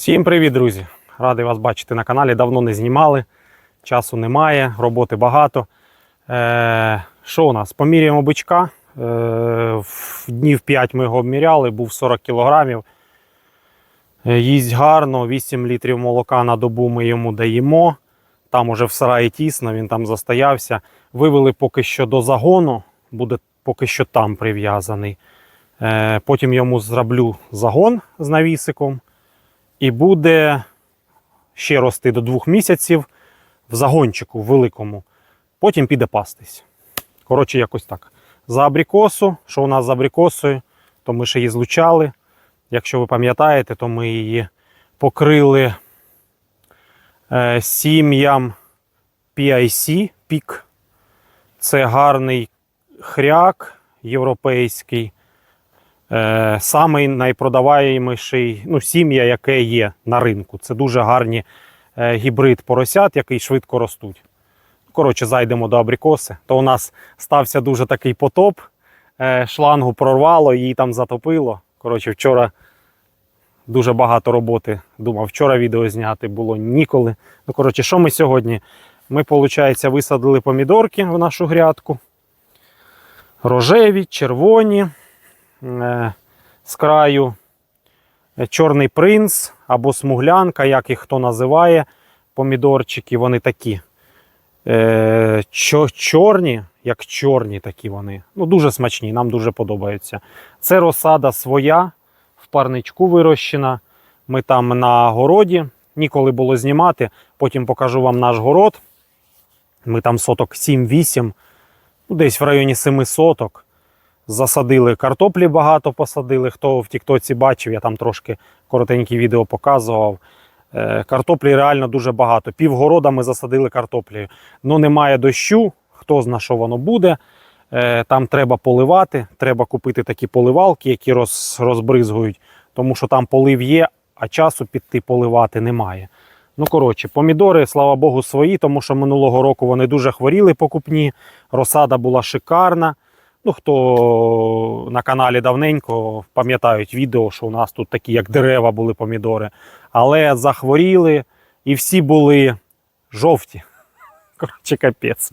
Всім привіт, друзі! Радий вас бачити на каналі. Давно не знімали, часу немає, роботи багато. Е, що у нас? Поміряємо бичка. Е, в днів 5 ми його обміряли, був 40 кілограмів. Е, Їсть гарно, 8 літрів молока на добу ми йому даємо. Там уже в сараї тісно, він там застоявся. Вивели поки що до загону, буде поки що там прив'язаний. Е, Потім йому зроблю загон з навісиком і буде ще рости до двох місяців в загончику великому. Потім піде пастись. Коротше, якось так. За абрикосу, що у нас з абрикосою, то ми ще її злучали. Якщо ви пам'ятаєте, то ми її покрили е, сім'ям PIC пік. Це гарний хряк європейський. Е, самий найпродаваєміший ну, сім'я, яке є на ринку. Це дуже гарні е, гібрид поросят, які швидко ростуть. Коротше, зайдемо до абрикоси. То у нас стався дуже такий потоп. Е, шлангу прорвало, її там затопило. Коротше, вчора дуже багато роботи. Думав, вчора відео зняти було ніколи. Ну, коротше, що ми сьогодні? Ми, виходить, висадили помідорки в нашу грядку. Рожеві, червоні. Е, з краю е, Чорний принц або смуглянка, як їх хто називає. Помідорчики, вони такі. Е, чорні, як чорні такі вони. Ну, дуже смачні, нам дуже подобаються. Це розсада своя, в парничку вирощена. Ми там на городі. Ніколи було знімати. Потім покажу вам наш город. Ми там соток 7-8, ну, десь в районі 7 соток. Засадили картоплі багато посадили. Хто в Тіктоці бачив, я там трошки коротенькі відео показував. Е, Картоплі реально дуже багато. Півгорода ми засадили картоплею. Ну немає дощу, хто зна, що воно буде. Е, Там треба поливати, треба купити такі поливалки, які роз, розбризгують, тому що там полив є, а часу піти поливати немає. Ну, коротше, помідори, слава Богу, свої, тому що минулого року вони дуже хворіли покупні. Розсада була шикарна. Ну, хто на каналі давненько пам'ятають відео, що у нас тут такі, як дерева, були помідори. Але захворіли і всі були жовті. Коротше, капець.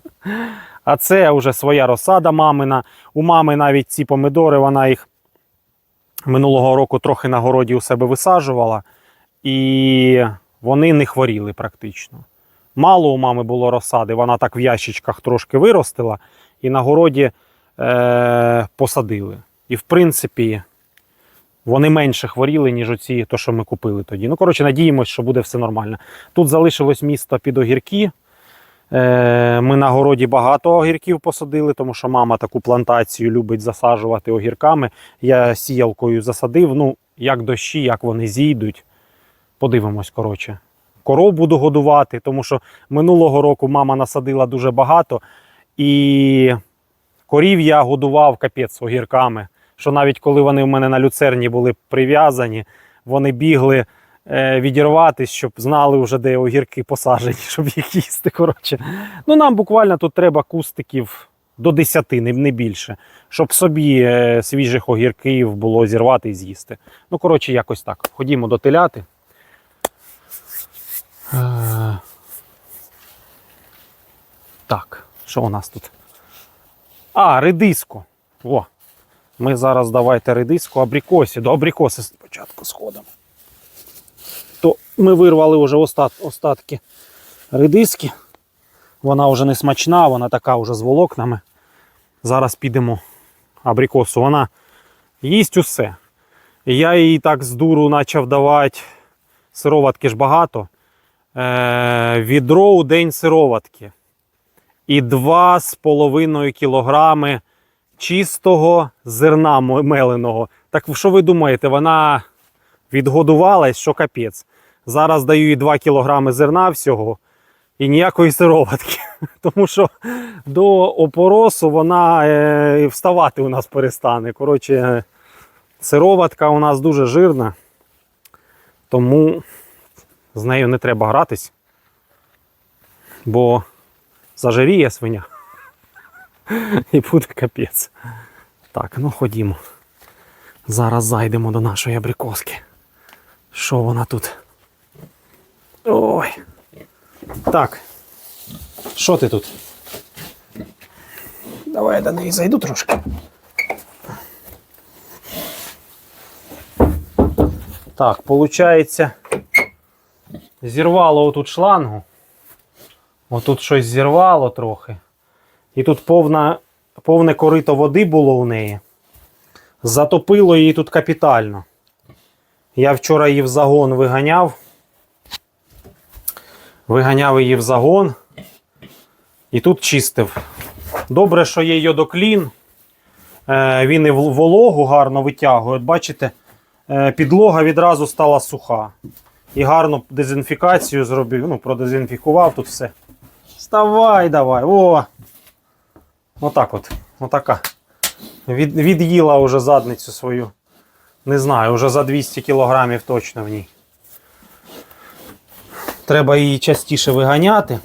А це вже своя розсада мамина. У мами навіть ці помідори, вона їх минулого року трохи на городі у себе висаджувала, і вони не хворіли практично. Мало у мами було розсади, вона так в ящичках трошки виростила, і на городі е, посадили. І в принципі, вони менше хворіли, ніж оці, то, що ми купили тоді. Ну, коротше, надіємося, що буде все нормально. Тут залишилось місто під огірки. Е, Ми на городі багато огірків посадили, тому що мама таку плантацію любить засаджувати огірками. Я сіялкою засадив. Ну, як дощі, як вони зійдуть. Подивимось, коротше. Коров буду годувати, тому що минулого року мама насадила дуже багато. І корів я годував капець огірками. Що навіть коли вони в мене на люцерні були прив'язані, вони бігли е, відірватись, щоб знали вже, де огірки посаджені, щоб їх їсти. Коротше. Ну, нам буквально тут треба кустиків до 10, не, не більше, щоб собі е, свіжих огірків було зірвати і з'їсти. Ну, коротше, якось так. Ходімо до теляти. Е, Так, що у нас тут? А, редиско. О, ми зараз давайте редиску абрикосі. До абрикоси спочатку сходимо. То ми вирвали вже остат, остатки редиски. Вона вже не смачна, вона така вже з волокнами. Зараз підемо абрикосу. Вона їсть усе. Я їй так з дуру почав давати. Сироватки ж багато. Е, відро у день сироватки. І 2,5 кілограми чистого зерна меленого. Так що ви думаєте, вона відгодувалась, що капець. Зараз даю їй 2 кілограми зерна всього і ніякої сироватки. Тому що до опоросу вона е, вставати у нас перестане. Коротше, сироватка у нас дуже жирна, тому з нею не треба гратись, бо зажиріє свиня. І буде капець. Так, ну ходімо. Зараз зайдемо до нашої абрикоски. Що вона тут? Ой. Так. Що ти тут? Давай я до неї зайду трошки. Так, виходить, зірвало отут шлангу. Отут щось зірвало трохи. І тут повна, повне корито води було у неї. Затопило її тут капітально. Я вчора її в загон виганяв. Виганяв її в загон. І тут чистив. Добре, що є йодоклін. Е, він і вологу гарно витягує. От бачите, е, підлога відразу стала суха. І гарно дезінфікацію зробив. Ну, продезінфікував тут все. Вставай, давай. О! Отак от. Отака. Від, від'їла вже задницю свою. Не знаю, вже за 200 кілограмів точно в ній. Треба її частіше виганяти.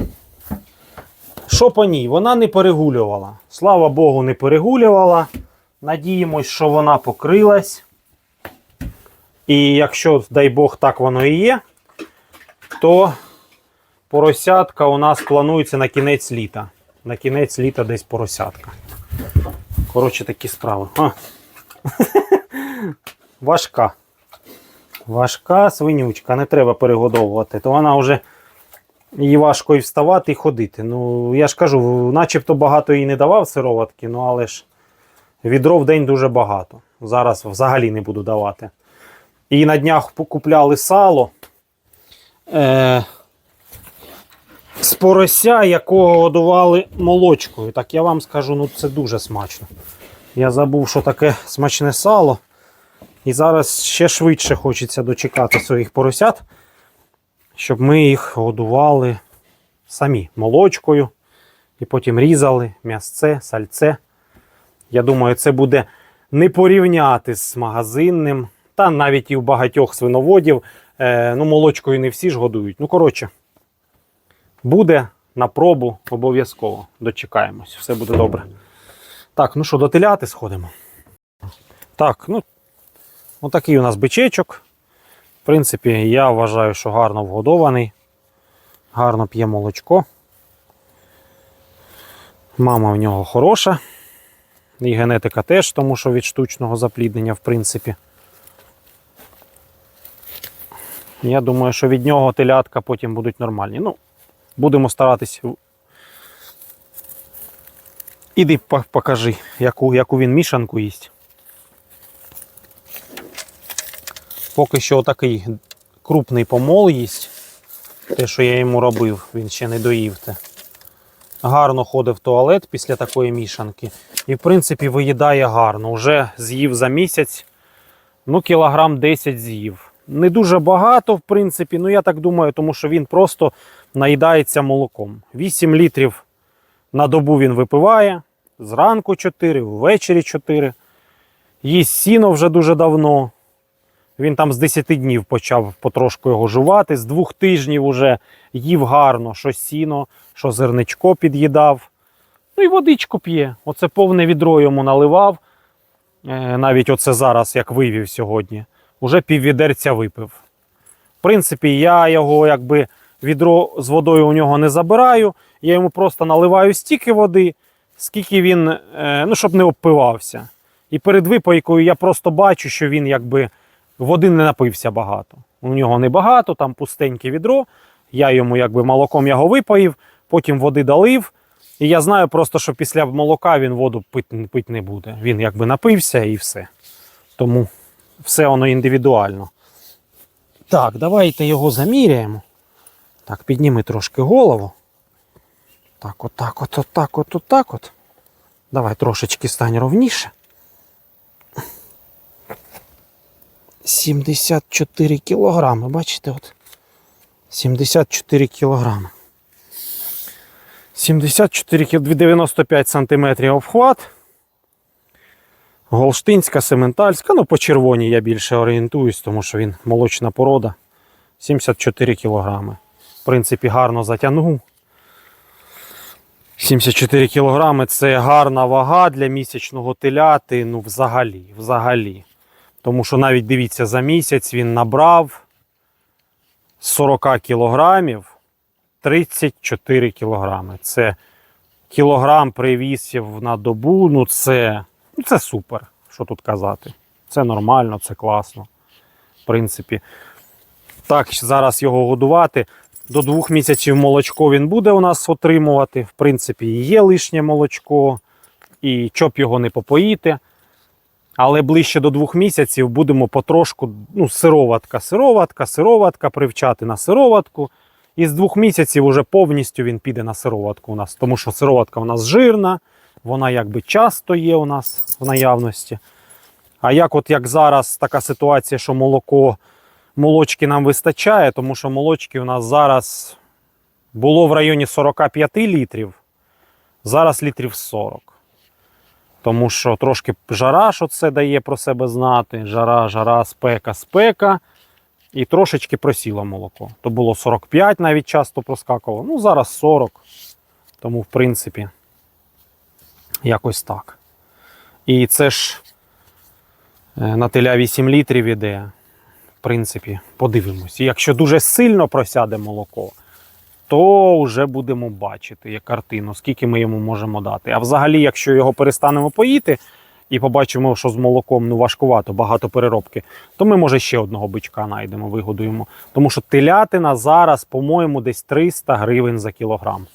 Що по ній? Вона не перегулювала. Слава Богу, не перегулювала. Надіємось, що вона покрилась. І якщо, дай Бог, так воно і є, то поросятка у нас планується на кінець літа. На кінець літа десь поросятка. Коротше, такі справи. А. Важка. Важка свинючка, не треба перегодовувати. То вона вже їй важко і вставати, і ходити. Ну, я ж кажу, начебто багато їй не давав сироватки, ну але ж відро в день дуже багато. Зараз взагалі не буду давати. І на днях купляли сало. Е- з порося, якого годували молочкою. Так я вам скажу, ну це дуже смачно. Я забув, що таке смачне сало. І зараз ще швидше хочеться дочекати своїх поросят, щоб ми їх годували самі молочкою. І потім різали м'ясце, сальце. Я думаю, це буде не порівняти з магазинним. Та навіть і в багатьох свиноводів. Е, ну, молочкою не всі ж годують. Ну, коротше, буде на пробу обов'язково. Дочекаємось, все буде добре. Так, ну що, до теляти сходимо. Так, ну, отакий у нас бичечок. В принципі, я вважаю, що гарно вгодований. Гарно п'є молочко. Мама в нього хороша. І генетика теж, тому що від штучного запліднення, в принципі. Я думаю, що від нього телятка потім будуть нормальні. Ну, будемо старатись. Іди покажи, яку, яку він мішанку їсть. Поки що отакий крупний помол їсть. Те, що я йому робив, він ще не доїв те. Гарно ходив в туалет після такої мішанки. І, в принципі, виїдає гарно. Уже з'їв за місяць. Ну, кілограм 10 з'їв. Не дуже багато, в принципі, ну я так думаю, тому що він просто наїдається молоком. 8 літрів на добу він випиває. Зранку 4, ввечері 4. Їсть сіно вже дуже давно. Він там з 10 днів почав потрошку його жувати. З двох тижнів уже їв гарно, що сіно, що зерничко під'їдав. Ну і водичку п'є. Оце повне відро йому наливав. Е, Навіть оце зараз, як вивів сьогодні, уже піввідерця випив. В принципі, я його якби відро з водою у нього не забираю. Я йому просто наливаю стільки води, скільки він, е, ну, щоб не обпивався. І перед випайкою я просто бачу, що він якби води не напився багато. У нього не багато, там пустеньке відро. Я йому якби молоком його випоїв, потім води долив. І я знаю просто, що після молока він воду пити пить не буде. Він якби напився і все. Тому все воно індивідуально. Так, давайте його заміряємо. Так, підніми трошки голову. Так, отак, от, отак, от, отак от. Давай трошечки стань ровніше. 74 кілограми, бачите, от. 74 кілограми. 74 кіл- 95 сантиметрів обхват. Голштинська, сементальська. Ну, по червоній я більше орієнтуюсь, тому що він молочна порода. 74 кілограми. В принципі, гарно затягнув. 74 кілограми це гарна вага для місячного теляти. Ну, взагалі, взагалі. Тому що навіть дивіться, за місяць він набрав 40 кілограмів. 34 кілограми. Це кілограм привісів на добу. Ну це, ну, це супер. Що тут казати? Це нормально, це класно. В принципі. Так, зараз його годувати. До двох місяців молочко він буде у нас отримувати. В принципі, є лишнє молочко, і щоб його не попоїти. Але ближче до двох місяців будемо потрошку, ну, сироватка, сироватка, сироватка, привчати на сироватку. І з двох місяців уже повністю він піде на сироватку у нас, тому що сироватка у нас жирна, вона якби часто є у нас в наявності. А як от як зараз така ситуація, що молоко, молочки нам вистачає, тому що молочки у нас зараз було в районі 45 літрів, зараз літрів 40. Тому що трошки жара, що це дає про себе знати. Жара, жара, спека, спека. І трошечки просіло молоко. То було 45 навіть часто проскакувало. Ну, зараз 40. Тому, в принципі, якось так. І це ж е, на теля 8 літрів іде. Принципі, подивимось. Якщо дуже сильно просяде молоко, то вже будемо бачити як картину, скільки ми йому можемо дати. А взагалі, якщо його перестанемо поїти і побачимо, що з молоком ну, важкувато, багато переробки, то ми, може, ще одного бичка знайдемо, вигодуємо. Тому що телятина зараз, по-моєму, десь 300 гривень за кілограм.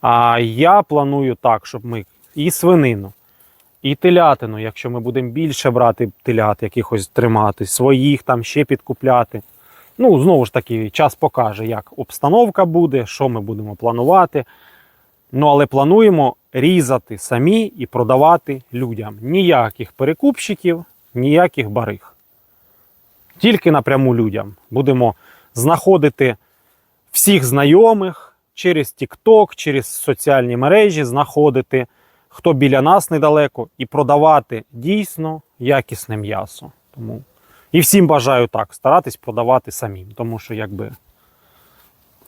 А я планую так, щоб ми і свинину, і телятину, якщо ми будемо більше брати телят, якихось тримати, своїх там ще підкупляти. Ну, знову ж таки, час покаже, як обстановка буде, що ми будемо планувати. Ну, але плануємо різати самі і продавати людям. Ніяких перекупщиків, ніяких бариг. Тільки напряму людям. Будемо знаходити всіх знайомих через TikTok, через соціальні мережі, знаходити, хто біля нас недалеко, і продавати дійсно якісне м'ясо. Тому і всім бажаю так старатись продавати самим, тому що якби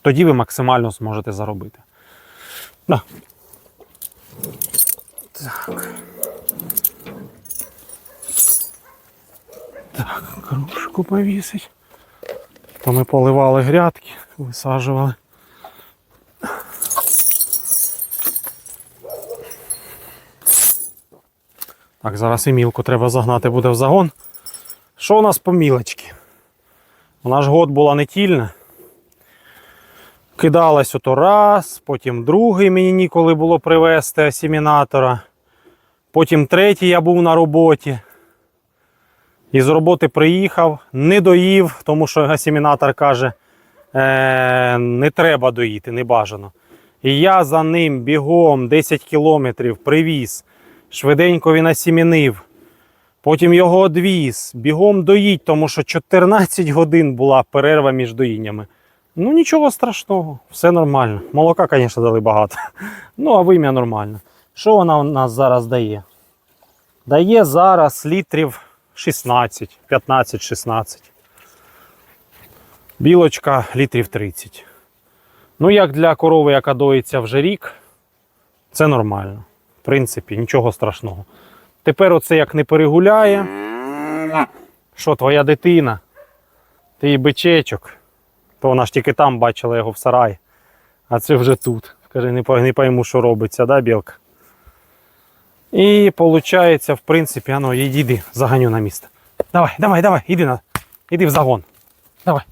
тоді ви максимально зможете заробити. На. Так. Так, кружку повісить. То ми поливали грядки, висаджували. Так, зараз і мілку треба загнати буде в загон. Що у нас по мілочки? Вона ж год була не тільна. Кидалась ото раз, потім другий мені ніколи було привезти асімінатора. Потім третій я був на роботі. І з роботи приїхав, не доїв, тому що асімінатор каже, е, не треба доїти, не бажано. І я за ним бігом 10 кілометрів привіз, швиденько він асімінив. Потім його одвіз, бігом доїть, тому що 14 годин була перерва між доїннями. Ну нічого страшного, все нормально. Молока, звісно, дали багато. Ну, а вим'я нормально. Що вона у нас зараз дає? Дає зараз літрів 16, 15-16. Білочка літрів 30. Ну, як для корови, яка доїться вже рік, це нормально. Принципі, нічого страшного. Тепер оце як не перегуляє. Що, твоя дитина? Ти бичечок. То вона ж тільки там бачила його в сараї. А це вже тут. Каже, не, пойму, що робиться, да, білка? І виходить, в принципі, ану, йди, заганю на місце. Давай, давай, давай, іди на. Іди в загон. Давай.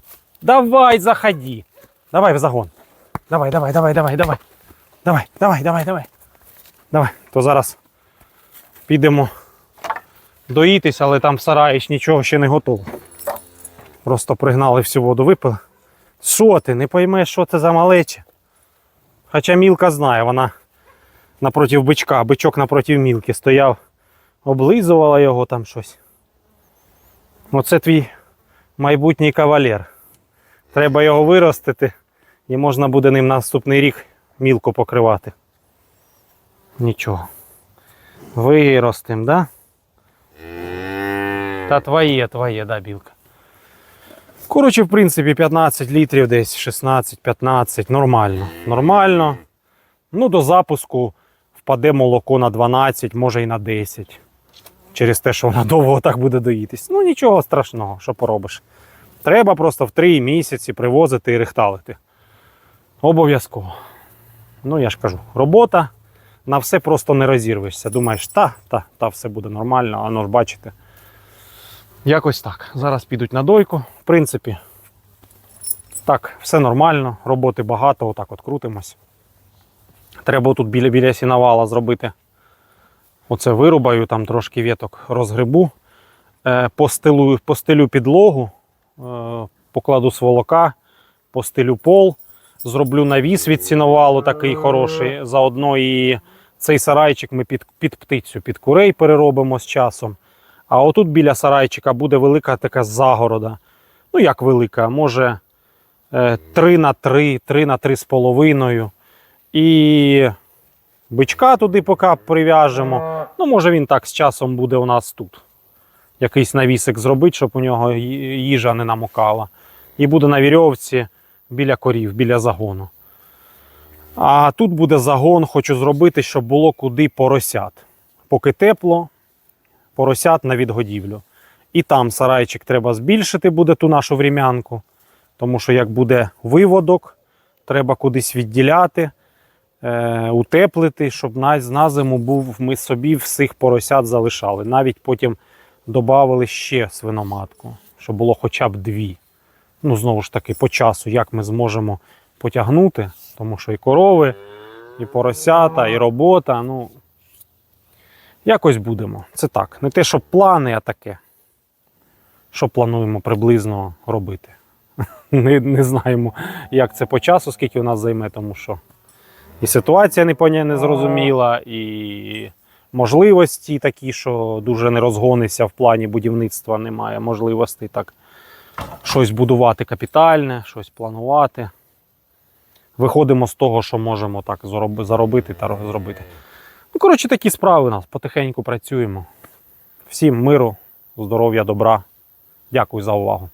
Давай, заходи. Давай в загон. Давай, давай, давай, давай, давай. Давай, давай, давай, давай. Давай. То зараз підемо доїтись, але там в сараї нічого ще не готово. Просто пригнали всю воду, випили. Що ти, не поймеш, що це за малече? Хоча мілка знає, вона напроти бичка, бичок напроти мілки стояв, облизувала його там щось. Оце твій майбутній кавалер. Треба його виростити і можна буде ним наступний рік мілку покривати. Нічого. Виростим, да? Та твоє, твоє, да, білка. Коротше, в принципі, 15 літрів десь, 16-15, нормально. Нормально. Ну, до запуску впаде молоко на 12, може і на 10. Через те, що вона довго так буде доїтись. Ну, нічого страшного, що поробиш. Треба просто в 3 місяці привозити і рихталити. Обов'язково. Ну, я ж кажу, робота, на все просто не розірвешся. Думаєш, та, та, та, все буде нормально, а ну ж бачите. Якось так. Зараз підуть на дойку. В принципі, так, все нормально, роботи багато, отак от крутимось. Треба тут біля, біля сіновала зробити. Оце вирубаю, там трошки віток розгребу, е, постелю, постелю підлогу, е, покладу сволока, постелю пол, зроблю навіс від сіновалу такий хороший. Заодно і цей сарайчик ми під, під птицю, під курей переробимо з часом. А отут біля сарайчика буде велика така загорода. Ну, як велика, може 3 на 3, 3 на 3 з половиною. І бичка туди поки прив'яжемо. Ну, може він так з часом буде у нас тут. Якийсь навісик зробити, щоб у нього їжа не намокала. І буде на вірьовці біля корів, біля загону. А тут буде загон, хочу зробити, щоб було куди поросят. Поки тепло, поросят на відгодівлю. І там сарайчик треба збільшити, буде ту нашу врем'янку. Тому що як буде виводок, треба кудись відділяти, е, утеплити, щоб на, на зиму був, ми собі всіх поросят залишали. Навіть потім додали ще свиноматку, щоб було хоча б дві. Ну, знову ж таки, по часу, як ми зможемо потягнути, тому що і корови, і поросята, і робота. Ну, якось будемо. Це так. Не те, що плани, а таке. Що плануємо приблизно робити. Не, не знаємо, як це по часу, скільки у нас займе, тому що і ситуація не, зрозуміла, і можливості такі, що дуже не розгонися в плані будівництва, немає можливостей так щось будувати капітальне, щось планувати. Виходимо з того, що можемо так зароб- заробити та зробити. Ну, коротше, такі справи у нас. Потихеньку працюємо. Всім миру, здоров'я, добра. Дякую за увагу.